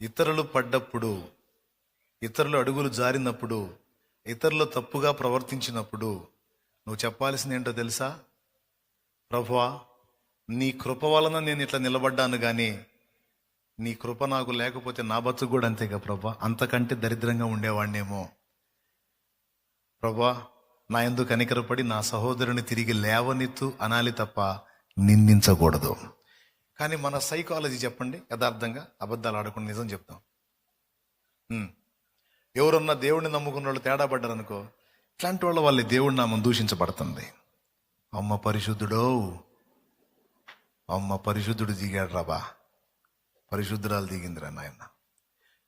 ఇతరులు పడ్డప్పుడు ఇతరులు అడుగులు జారినప్పుడు ఇతరులు తప్పుగా ప్రవర్తించినప్పుడు నువ్వు చెప్పాల్సింది ఏంటో తెలుసా? ప్రభువా నీ కృప వలన నేను ఇట్లా నిలబడ్డాను కానీ నీ కృప నాకు లేకపోతే నా బతుకు కూడా అంతేగా ప్రభా అంతకంటే దరిద్రంగా ఉండేవాడినేమో ప్రభా నా ఎందుకు కనికరపడి నా సహోదరుని తిరిగి లేవనెత్తు అనాలి తప్ప నిందించకూడదు. కానీ మన సైకాలజీ చెప్పండి యథార్థంగా అబద్ధాలు ఆడకుండా నిజం చెప్తాం. ఉమ్. ఎవరన్నా దేవుడిని నమ్ముకున్న వాళ్ళు తేడా పడ్డారనుకో ఇట్లాంటి వాళ్ళ వాళ్ళ దేవుడి నామం దూషించబడుతుంది. అమ్మ పరిశుద్ధుడో. అమ్మ పరిశుద్ధుడు దిగాడు రాబా పరిశుద్ధురాలు దిగిందిరా నాయన.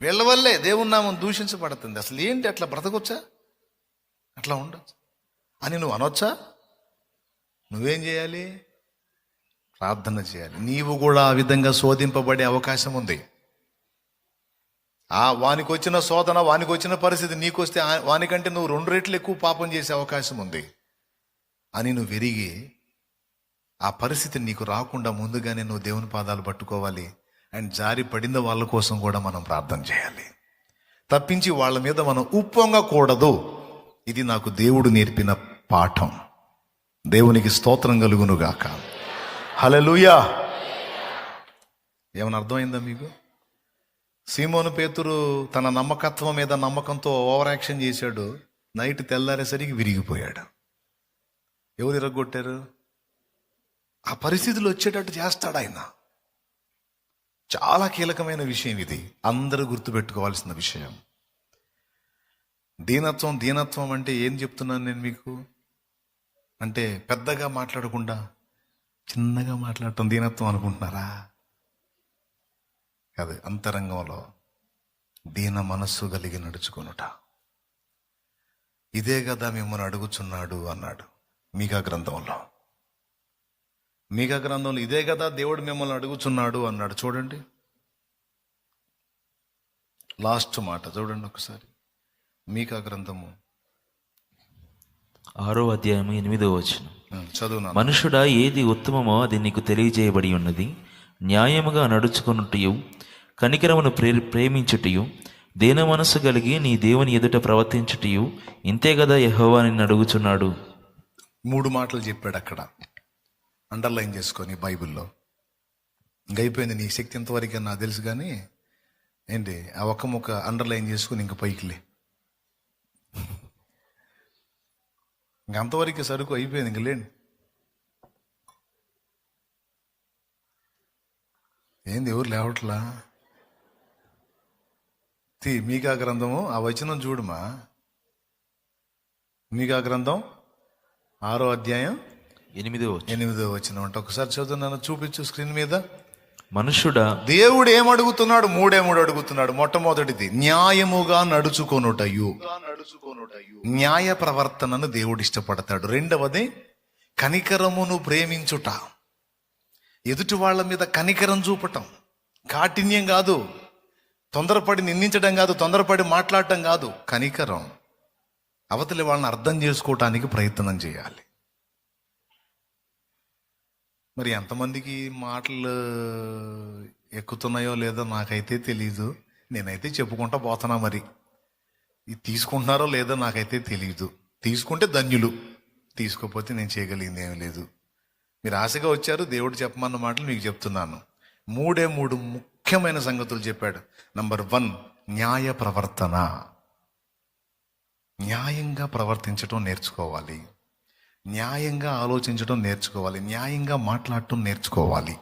వీళ్ళ వల్లే దేవుడి నామం దూషించబడుతుంది. అసలు ఏంటి అట్లా బ్రతకొచ్చా? అట్లా ఉండొచ్చు. అని నువ్వు అనొచ్చా? నువ్వేం చేయాలి? ప్రార్థన చేయాలి. నీవు కూడా ఆ విధంగా శోధింపబడే అవకాశం ఉంది. ఆ వానికి వచ్చిన శోధన వానికి వచ్చిన పరిస్థితి నీకొస్తే వానికంటే నువ్వు రెండు రెట్లు ఎక్కువ పాపం చేసే అవకాశం ఉంది. అని నువ్వు విరిగి ఆ పరిస్థితి నీకు రాకుండా ముందుగానే నువ్వు దేవుని పాదాలు పట్టుకోవాలి. అండ్ జారి పడిన వాళ్ళ కోసం కూడా మనం ప్రార్థన చేయాలి. తప్పించి వాళ్ళ మీద మనం ఉప్పొంగకూడదు. ఇది నాకు దేవుడు నేర్పిన పాఠం. దేవునికి స్తోత్రం కలుగునుగాక. హలలుయా ఏమైనా అర్థమైందా మీకు? సీమోను పేతురు తన నమ్మకత్వం మీద నమ్మకంతో ఓవర్ యాక్షన్ చేశాడు. నైట్ తెల్లారేసరికి విరిగిపోయాడు. ఎవరు ఇరగొట్టారు? ఆ పరిస్థితులు వచ్చేటట్టు చేస్తాడు ఆయన. చాలా కీలకమైన విషయం ఇది. అందరూ గుర్తుపెట్టుకోవాల్సిన విషయం. దీనత్వం దీనత్వం అంటే ఏం చెప్తున్నాను నేను మీకు? అంటే పెద్దగా మాట్లాడకుండా చిన్నగా మాట్లాడటం దీనత్వం అనుకుంటున్నారా? కాదు అంతరంగంలో దీన మనస్సు కలిగి నడుచుకొనుట. ఇదే కదా మిమ్మల్ని అడుగుచున్నాడు అన్నాడు మీకా గ్రంథంలో. మీకా గ్రంథంలో ఇదే కదా దేవుడు మిమ్మల్ని అడుగుచున్నాడు అన్నాడు. చూడండి. లాస్ట్ మాట చూడండి ఒకసారి. మీకా గ్రంథము ఆరో అధ్యాయం ఎనిమిదో వచనం. ఉం, చదువునా మనుషుడా ఏది ఉత్తమమో అది నీకు తెలియజేయబడి ఉన్నది. న్యాయముగా నడుచుకొనుటయు కనికరమును ప్రే ప్రేమించుటయు దేన మనస్సు కలిగి నీ దేవుని ఎదుట ప్రవర్తించుటయు ఇంతే కదా యెహోవా నిన్ను అడుగుచున్నాడు. మూడు మాటలు చెప్పాడు అక్కడ. అండర్లైన్ చేసుకొని బైబిల్లో. ఇంక అయిపోయింది నీ శక్తి ఎంతవరకు నాకు తెలుసు కానీ ఏంటి? ఆ ఒక్క ముక్క అండర్లైన్ చేసుకుని ఇంక పైకిలే ఇంక అంతవరకు సరుకు అయిపోయింది ఇంక లేండి. ఏంది ఎవరు లేవట్లా? తీ మీకా గ్రంథము? ఆ వచనం చూడుమా? మీకా గ్రంథం? ఆరో అధ్యాయం ఎనిమిదో ఎనిమిదో వచనం. అంటే ఒకసారి చదువున్నాను చూపించు స్క్రీన్ మీద. మనుషుడా దేవుడు ఏమడుగుతున్నాడు? మూడే మూడు అడుగుతున్నాడు. మొట్టమొదటిది న్యాయముగా నడుచుకొనుటయు. న్యాయ ప్రవర్తనను దేవుడు ఇష్టపడతాడు. రెండవది కనికరమును ప్రేమించుట. ఎదుటి వాళ్ళ మీద కనికరం చూపటం. కాఠిన్యం కాదు. తొందరపడి నిందించడం కాదు. తొందరపడి మాట్లాడటం కాదు. కనికరం. అవతలి వాళ్ళని అర్థం చేసుకోవటానికి ప్రయత్నం చేయాలి. మరి ఎంతమందికి మాటలు ఎక్కుతున్నాయో లేదో నాకైతే తెలీదు. నేనైతే చెప్పుకుంటా పోతున్నా మరి. ఇది తీసుకుంటున్నారో లేదో నాకైతే తెలియదు తీసుకుంటే ధన్యులు. తీసుకోకపోతే నేను చేయగలిగింది ఏమీ లేదు. మీరు ఆశగా వచ్చారు దేవుడు చెప్పమన్న మాటలు మీకు చెప్తున్నాను. మూడే మూడు ముఖ్యమైన సంగతులు చెప్పాడు. నంబర్ వన్ న్యాయ ప్రవర్తన. న్యాయంగా ప్రవర్తించడం నేర్చుకోవాలి. న్యాయంగా ఆలోచించడం నేర్చుకోవాలి న్యాయంగా మాట్లాడటం నేర్చుకోవాలి.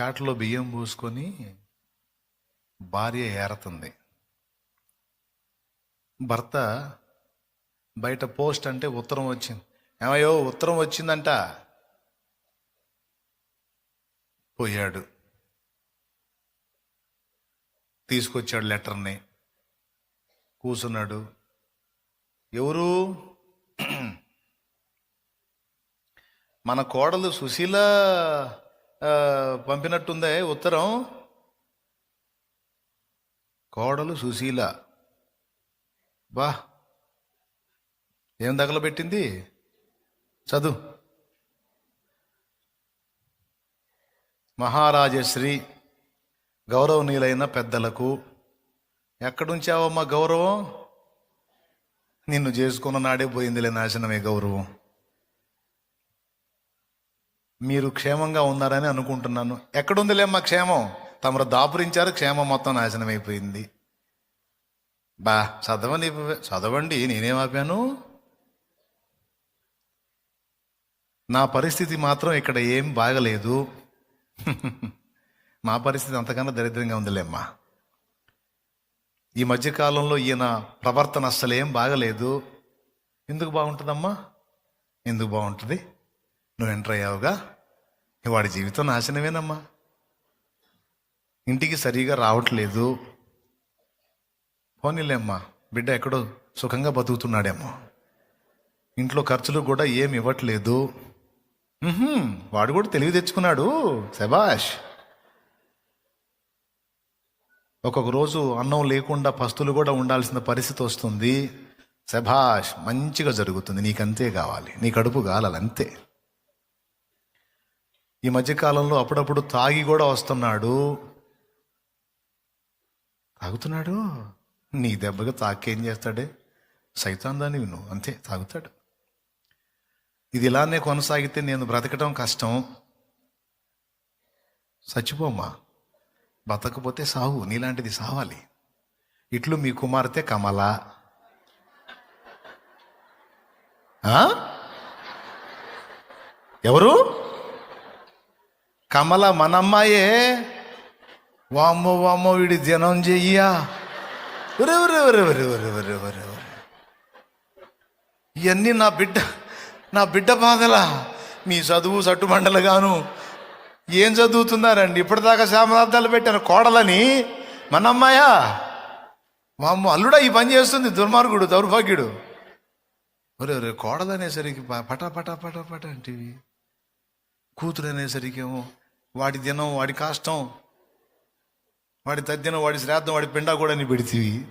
చాట్లో బియ్యం పోసుకొని భార్య ఏరతుంది. భర్త బయట పోస్ట్ అంటే ఉత్తరం వచ్చింది. ఏమయ్యో ఉత్తరం వచ్చిందంట. పోయాడు. తీసుకొచ్చాడు లెటర్ని. కూసున్నాడు. ఎవరు? మన కోడలు సుశీల పంపినట్టుందే ఉత్తరం. కోడలు సుశీల. బా ఏం తగలబెట్టింది? చదువు. మహారాజశ్రీ గౌరవనీయులైన పెద్దలకు ఎక్కడుంచావమ్మా గౌరవం? నిన్ను చేసుకున్న నాడే పోయిందిలే నాశనమే గౌరవం. మీరు క్షేమంగా ఉన్నారని అనుకుంటున్నాను. ఎక్కడుందిలేమ్మా క్షేమం? తమరు దాపురించారు క్షేమం మొత్తం నాశనం అయిపోయింది బా చదవని చదవండి నేనేం ఆపాను. నా పరిస్థితి మాత్రం ఇక్కడ ఏం బాగలేదు. మా పరిస్థితి అంతకన్నా దరిద్రంగా ఉందిలేమ్మా. ఈ మధ్యకాలంలో ఈయన ప్రవర్తన అస్సలేం బాగలేదు. ఎందుకు బాగుంటుందమ్మా? ఎందుకు బాగుంటుంది? నువ్వు ఎంటర్ అయ్యావుగా? వాడి జీవితం నాశనమేనమ్మా. ఇంటికి సరిగా రావట్లేదు. పోనీలేమ్మా బిడ్డ ఎక్కడో సుఖంగా బతుకుతున్నాడేమో. ఇంట్లో ఖర్చులు కూడా ఏమి ఇవ్వట్లేదు. వాడు కూడా తెలివి తెచ్చుకున్నాడు శభాష్. ఒక్కొక్క రోజు అన్నం లేకుండా పస్తులు కూడా ఉండాల్సిన పరిస్థితి వస్తుంది. శభాష్ మంచిగా జరుగుతుంది. నీకంతే కావాలి. నీ కడుపు కాలాలి అంతే ఈ మధ్యకాలంలో అప్పుడప్పుడు తాగి కూడా వస్తున్నాడు. తాగుతున్నాడు? నీ దెబ్బగా తాకేం చేస్తాడే? సైతాన్ దాన్ని విను అంతే తాగుతాడు. ఇది ఇలానే కొనసాగితే నేను బ్రతకడం కష్టం. చచ్చిపోమ్మా. బతకపోతే సావు నీలాంటిది సావాలి. ఇట్లు మీ కుమార్తె కమల. ఎవరు? కమల మనమ్మాయే. వామ్మో వామ్మో వీడి జనం చెయ్యా. ఇవన్నీ నా బిడ్డ నా బిడ్డ బాధలా. మీ చదువు సట్టుమండలుగాను. ఏం చదువుతున్నారండి? ఇప్పటిదాకా శామనార్థాలు పెట్టాను కోడలని. మన అమ్మాయా వామ్మ అల్లుడా ఈ పని చేస్తుంది దుర్మార్గుడు దౌర్భాగ్యుడు. ఒరే ఒరే కోడలనేసరికి ప- పటా పటా పటా పట అంటివి. కూతురు అనేసరికి ఏమో వాడి దినం వాడి కాష్టం వాడి తద్దినం వాడి శ్రాద్ధం వాడి పిండా కూడా నీ పెడితివి.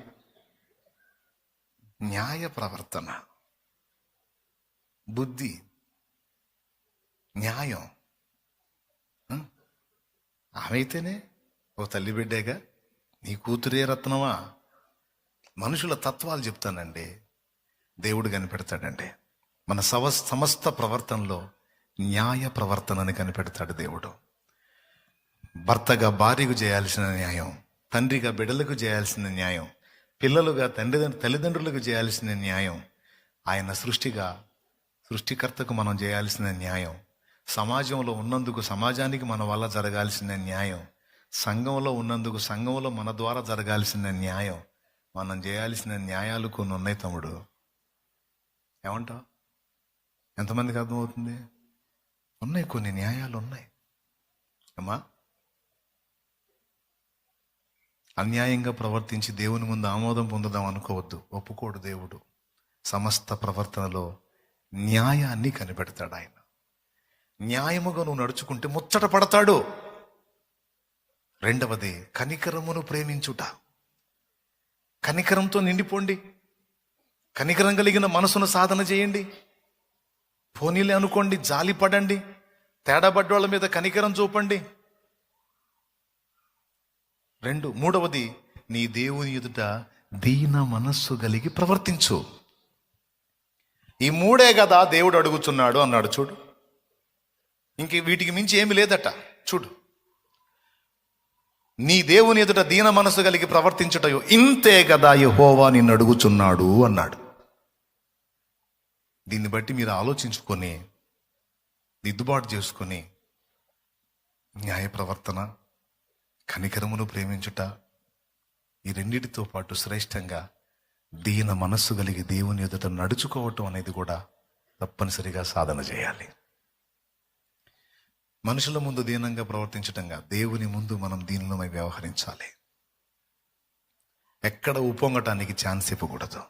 న్యాయ ప్రవర్తన. బుద్ధి. న్యాయం. ఆమె అయితేనే ఓ తల్లి బిడ్డేగా? నీ కూతురే రత్నమా? మనుషుల తత్వాలు చెప్తానండి. దేవుడు కనిపెడతాడండి. మన సవ సమస్త ప్రవర్తనలో న్యాయ ప్రవర్తనని కనిపెడతాడు దేవుడు. భర్తగా భార్యకు చేయాల్సిన న్యాయం తండ్రిగా బిడ్డలకు చేయాల్సిన న్యాయం పిల్లలుగా తండ్రి తల్లిదండ్రులకు చేయాల్సిన న్యాయం ఆయన సృష్టిగా సృష్టికర్తకు మనం చేయాల్సిన న్యాయం సమాజంలో ఉన్నందుకు సమాజానికి మన వల్ల జరగాల్సిన న్యాయం. సంఘంలో ఉన్నందుకు సంఘంలో మన ద్వారా జరగాల్సిన న్యాయం. మనం చేయాల్సిన న్యాయాలు కొన్ని ఉన్నాయి తమ్ముడు. ఏమంటావు? ఎంతమందికి అర్థమవుతుంది? ఉన్నాయి కొన్ని న్యాయాలు ఉన్నాయి. అమ్మా. అన్యాయంగా ప్రవర్తించి దేవుని ముందు ఆమోదం పొందుదాం అనుకోవద్దు. ఒప్పుకోడు దేవుడు. సమస్త ప్రవర్తనలో న్యాయాన్ని కనిపెడతాడు ఆయన. న్యాయముగా నువ్వు నడుచుకుంటే ముచ్చట పడతాడు. రెండవది కనికరమును ప్రేమించుట. కనికరంతో నిండిపోండి. కనికరం కలిగిన మనసును సాధన చేయండి. పోనీలే అనుకోండి జాలి పడండి. తేడాబడ్డోళ్ళ మీద కనికరం చూపండి. రెండు మూడవది నీ దేవుని ఎదుట దీన మనస్సు కలిగి ప్రవర్తించు. ఈ మూడే కదా దేవుడు అడుగుతున్నాడు అన్నాడు చూడు. ఇంక వీటికి మించి ఏమి లేదట. చూడు. నీ దేవుని ఎదుట దీన మనస్సు కలిగి ప్రవర్తించుటయో ఇంతే కదా యహోవా నిన్ను అడుగుచున్నాడు అన్నాడు. దీన్ని బట్టి మీరు ఆలోచించుకొని దిద్దుబాటు చేసుకొని న్యాయ ప్రవర్తన కనికరమును ప్రేమించుట ఈ రెండిటితో పాటు శ్రేష్టంగా దీన మనస్సు కలిగి దేవుని ఎదుట నడుచుకోవటం అనేది కూడా తప్పనిసరిగా సాధన చేయాలి. మనుషుల ముందు దీనంగా ప్రవర్తించటంగా దేవుని ముందు మనం దీనిలోమై వ్యవహరించాలి. ఎక్కడ ఉప్పొంగటానికి ఛాన్స్ ఇవ్వకూడదు.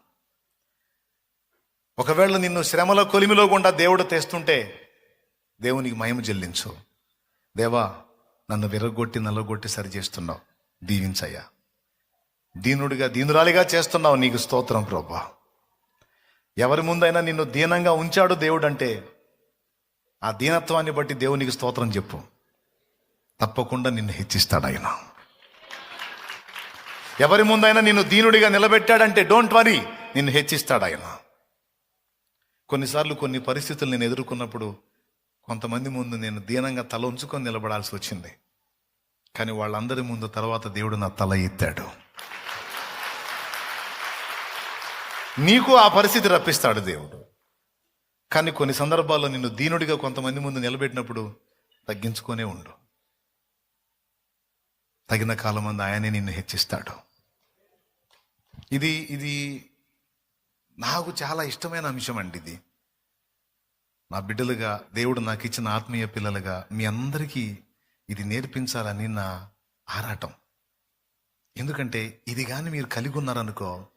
ఒకవేళ నిన్ను శ్రమల కొలిమిలో గుండా దేవుడు తెస్తుంటే దేవునికి మహిమ చెల్లించు. దేవా నన్ను విరగొట్టి నల్లగొట్టి సరి చేస్తున్నావు. దీవించయ్యా. దీనుడిగా దీనురాలిగా చేస్తున్నావు నీకు స్తోత్రం ప్రభా. ఎవరి ముందైనా నిన్ను దీనంగా ఉంచాడు దేవుడు అంటే ఆ దీనత్వాన్ని బట్టి దేవునికి స్తోత్రం చెప్పు. తప్పకుండా నిన్ను హెచ్చిస్తాడు ఆయన. ఎవరి ముందైనా నిన్ను దీనుడిగా నిలబెట్టాడంటే డోంట్ వరీ నిన్ను హెచ్చిస్తాడు ఆయన. కొన్నిసార్లు కొన్ని పరిస్థితులు నేను ఎదుర్కొన్నప్పుడు కొంతమంది ముందు నేను దీనంగా తల ఉంచుకొని నిలబడాల్సి వచ్చింది. కానీ వాళ్ళందరి ముందు తర్వాత దేవుడు నా తల ఎత్తాడు. నీకు ఆ పరిస్థితి రప్పిస్తాడు దేవుడు. కానీ కొన్ని సందర్భాల్లో నిన్ను దీనుడిగా కొంతమంది ముందు నిలబెట్టినప్పుడు తగ్గించుకొనే ఉండు. తగిన కాలం మంది ఆయనే నిన్ను హెచ్చిస్తాడు. ఇది ఇది నాకు చాలా ఇష్టమైన అంశం అండి ఇది. నా బిడ్డలుగా దేవుడు నాకు ఇచ్చిన ఆత్మీయ పిల్లలుగా మీ అందరికీ ఇది నేర్పించాలని నా ఆరాటం. ఎందుకంటే ఇది కానీ మీరు కలిగి ఉన్నారనుకో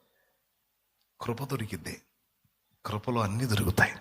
కృప దొరికిద్ది. కృపలో అన్నీ దొరుకుతాయి.